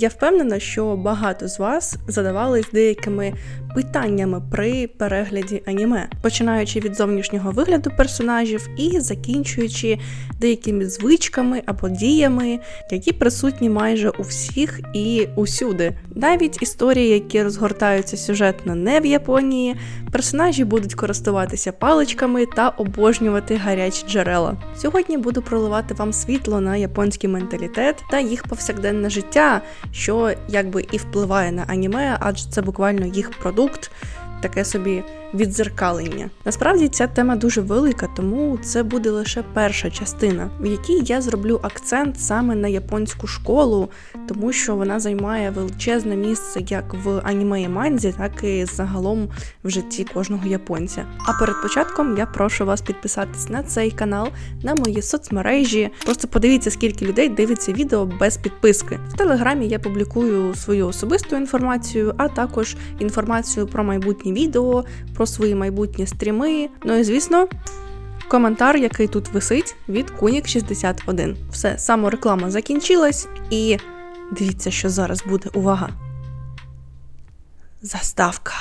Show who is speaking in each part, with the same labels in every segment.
Speaker 1: Я впевнена, що багато з вас задавались деякими питаннями при перегляді аніме, починаючи від зовнішнього вигляду персонажів і закінчуючи деякими звичками або діями, які присутні майже у всіх і усюди. Навіть історії, які розгортаються сюжетно не в Японії, персонажі будуть користуватися паличками та обожнювати гарячі джерела. Сьогодні буду проливати вам світло на японський менталітет та їх повсякденне життя, що якби і впливає на аніме, адже це буквально їх продукт. Produkt. Таке собі відзеркалення. Насправді ця тема дуже велика, тому це буде лише перша частина, в якій я зроблю акцент саме на японську школу, тому що вона займає величезне місце як в аніме і манзі, так і загалом в житті кожного японця. А перед початком я прошу вас підписатись на цей канал, на мої соцмережі. Просто подивіться, скільки людей дивиться відео без підписки. В телеграмі я публікую свою особисту інформацію, а також інформацію про майбутні відео, про свої майбутні стріми. Ну і звісно. Коментар, який тут висить від Кунік 61. Все, самореклама закінчилась, і дивіться, що зараз буде. Увага. Заставка.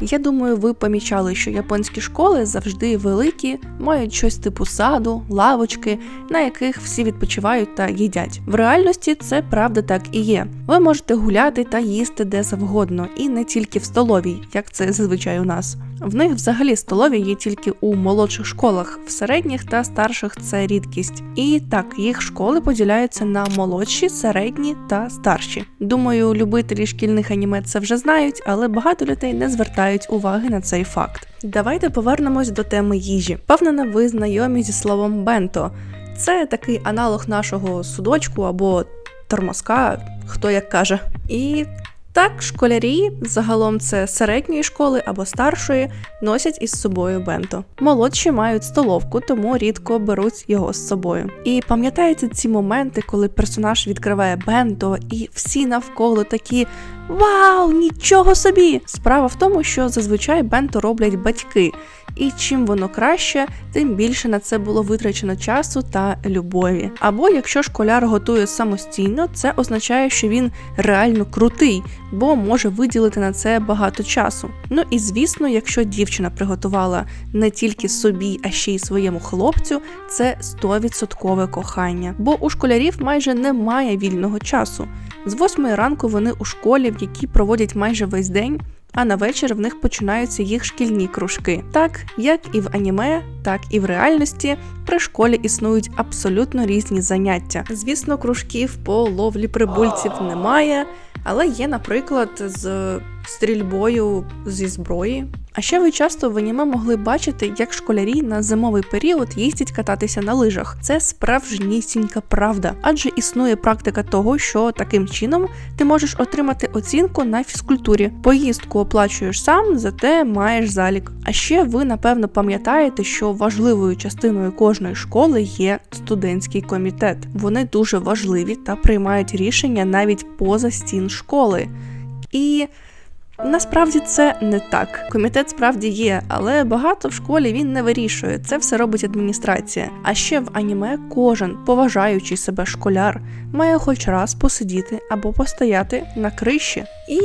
Speaker 1: Я думаю, ви помічали, що японські школи завжди великі, мають щось типу саду, лавочки, на яких всі відпочивають та їдять. В реальності це правда так і є. Ви можете гуляти та їсти де завгодно, і не тільки в столовій, як це зазвичай у нас. В них взагалі столові є тільки у молодших школах, в середніх та старших це рідкість. І так, їх школи поділяються на молодші, середні та старші. Думаю, любителі шкільних аніме це вже знають, але багато людей не звертають уваги на цей факт. Давайте повернемось до теми їжі. Впевнена, ви знайомі зі словом бенто. Це такий аналог нашого судочку або тормозка, хто як каже. І так, школярі, загалом це середньої школи або старшої, носять із собою бенто. Молодші мають столовку, тому рідко беруть його з собою. І пам'ятаєте ці моменти, коли персонаж відкриває бенто, і всі навколо такі. Вау, нічого собі! Справа в тому, що зазвичай бенто роблять батьки, і чим воно краще, тим більше на це було витрачено часу та любові. Або якщо школяр готує самостійно, це означає, що він реально крутий, бо може виділити на це багато часу. Ну і звісно, якщо дівчина приготувала не тільки собі, а ще й своєму хлопцю, це 100% кохання. Бо у школярів майже немає вільного часу. З восьмої ранку вони у школі, в якій проводять майже весь день. А на вечір в них починаються їх шкільні кружки. Так як і в аніме, так і в реальності при школі існують абсолютно різні заняття. Звісно, кружків по ловлі прибульців немає, але є, наприклад, з стрільбою зі зброї. А ще ви часто в аніме могли бачити, як школярі на зимовий період їздять кататися на лижах. Це справжнісінька правда, адже існує практика того, що таким чином ти можеш отримати оцінку на фізкультурі. Поїздку оплачуєш сам, зате маєш залік. А ще ви напевно пам'ятаєте, що важливою частиною кожної школи є студентський комітет. Вони дуже важливі та приймають рішення навіть поза стін школи. І Насправді це не так. Комітет справді є, але багато в школі він не вирішує. Це все робить адміністрація. А ще в аніме кожен поважаючий себе школяр має хоч раз посидіти або постояти на криші. І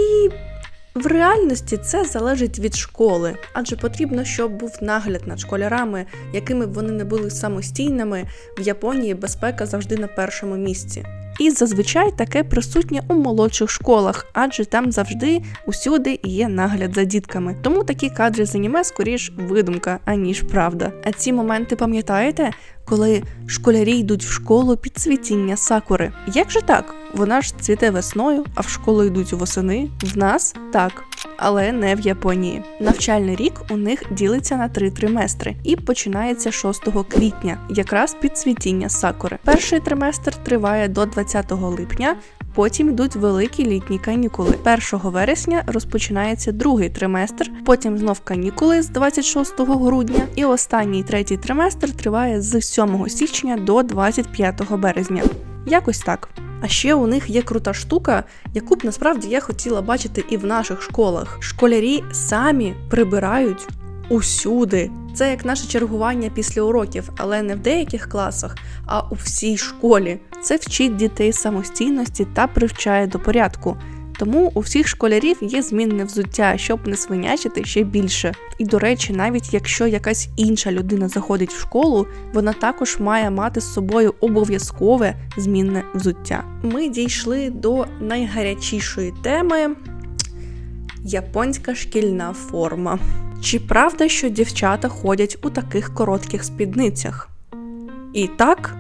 Speaker 1: в реальності це залежить від школи, адже потрібно, щоб був нагляд над школярами, якими б вони не були самостійними. В Японії безпека завжди на першому місці. І зазвичай таке присутнє у молодших школах, адже там завжди усюди є нагляд за дітками. Тому такі кадри з аніме скоріш видумка, аніж правда. А ці моменти пам'ятаєте, коли школярі йдуть в школу під цвітіння сакури? Як же так? Вона ж цвіте весною, а в школу йдуть восени. В нас так. Але не в Японії. Навчальний рік у них ділиться на три триместри і починається 6 квітня, якраз під цвітіння сакури. Перший триместр триває до 20 липня. Потім йдуть великі літні канікули. 1 вересня розпочинається другий триместр, потім знов канікули з 26 грудня, і останній третій триместр триває з 7 січня до 25 березня. Якось так. А ще у них є крута штука, яку б насправді я хотіла бачити і в наших школах. Школярі самі прибирають усюди. Це як наше чергування після уроків, але не в деяких класах, а у всій школі. Це вчить дітей самостійності та привчає до порядку. Тому у всіх школярів є змінне взуття, щоб не свинячити ще більше. І до речі, навіть якщо якась інша людина заходить в школу, вона також має мати з собою обов'язкове змінне взуття. Ми дійшли до найгарячішої теми японська шкільна форма. Чи правда, що дівчата ходять у таких коротких спідницях? І так,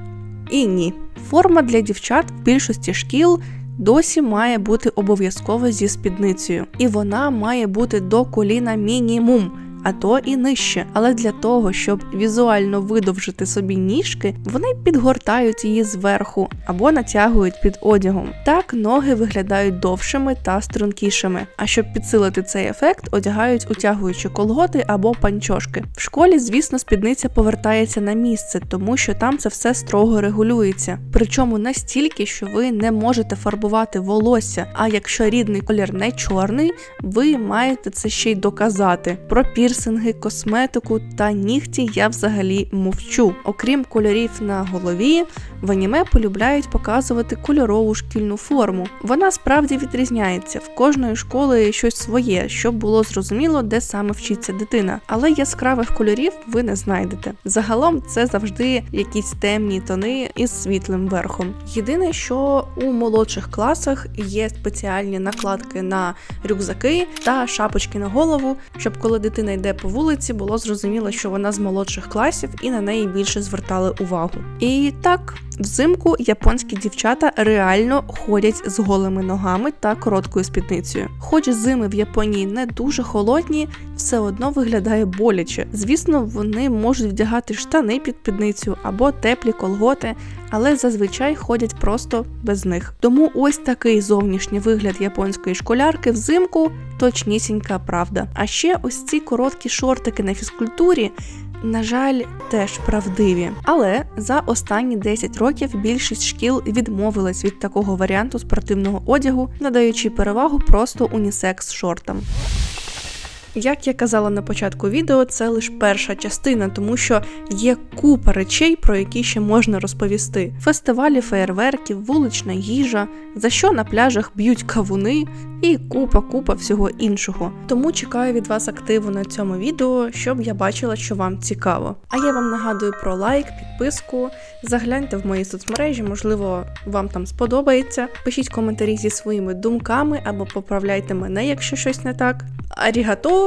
Speaker 1: і ні. Форма для дівчат в більшості шкіл досі має бути обов'язково зі спідницею, і вона має бути до коліна мінімум. А то і нижче, але для того, щоб візуально видовжити собі ніжки, вони підгортають її зверху або натягують під одягом. Так ноги виглядають довшими та стрункішими. А щоб підсилити цей ефект, одягають утягуючі колготи або панчошки. В школі, звісно, спідниця повертається на місце, тому що там це все строго регулюється. Причому настільки, що ви не можете фарбувати волосся. А якщо рідний колір не чорний, ви маєте це ще й доказати. Про пірсинги, косметику та нігті я взагалі мовчу. Окрім кольорів на голові, в аніме полюбляють показувати кольорову шкільну форму. Вона справді відрізняється. В кожної школи щось своє, щоб було зрозуміло, де саме вчиться дитина. Але яскравих кольорів ви не знайдете. Загалом це завжди якісь темні тони із світлим верхом. Єдине, що у молодших класах є спеціальні накладки на рюкзаки та шапочки на голову, щоб коли дитина йде по вулиці, було зрозуміло, що вона з молодших класів і на неї більше звертали увагу. І так, взимку японські дівчата реально ходять з голими ногами та короткою спідницею. Хоч зими в Японії не дуже холодні, все одно виглядає боляче. Звісно, вони можуть вдягати штани під спідницю або теплі колготи, але зазвичай ходять просто без них. Тому ось такий зовнішній вигляд японської школярки взимку точнісінька правда. А ще ось ці короткі шортики на фізкультурі. На жаль, теж правдиві. Але за останні 10 років більшість шкіл відмовилась від такого варіанту спортивного одягу, надаючи перевагу просто унісекс шортам. Як я казала на початку відео, це лише перша частина, тому що є купа речей, про які ще можна розповісти: фестивалі феєрверків, вулична їжа, за що на пляжах б'ють кавуни і купа-купа всього іншого. Тому чекаю від вас активу на цьому відео, щоб я бачила, що вам цікаво. А я вам нагадую про лайк, підписку. Загляньте в мої соцмережі, можливо, вам там сподобається. Пишіть коментарі зі своїми думками або поправляйте мене, якщо щось не так. Арігато,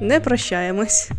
Speaker 1: не прощаємось.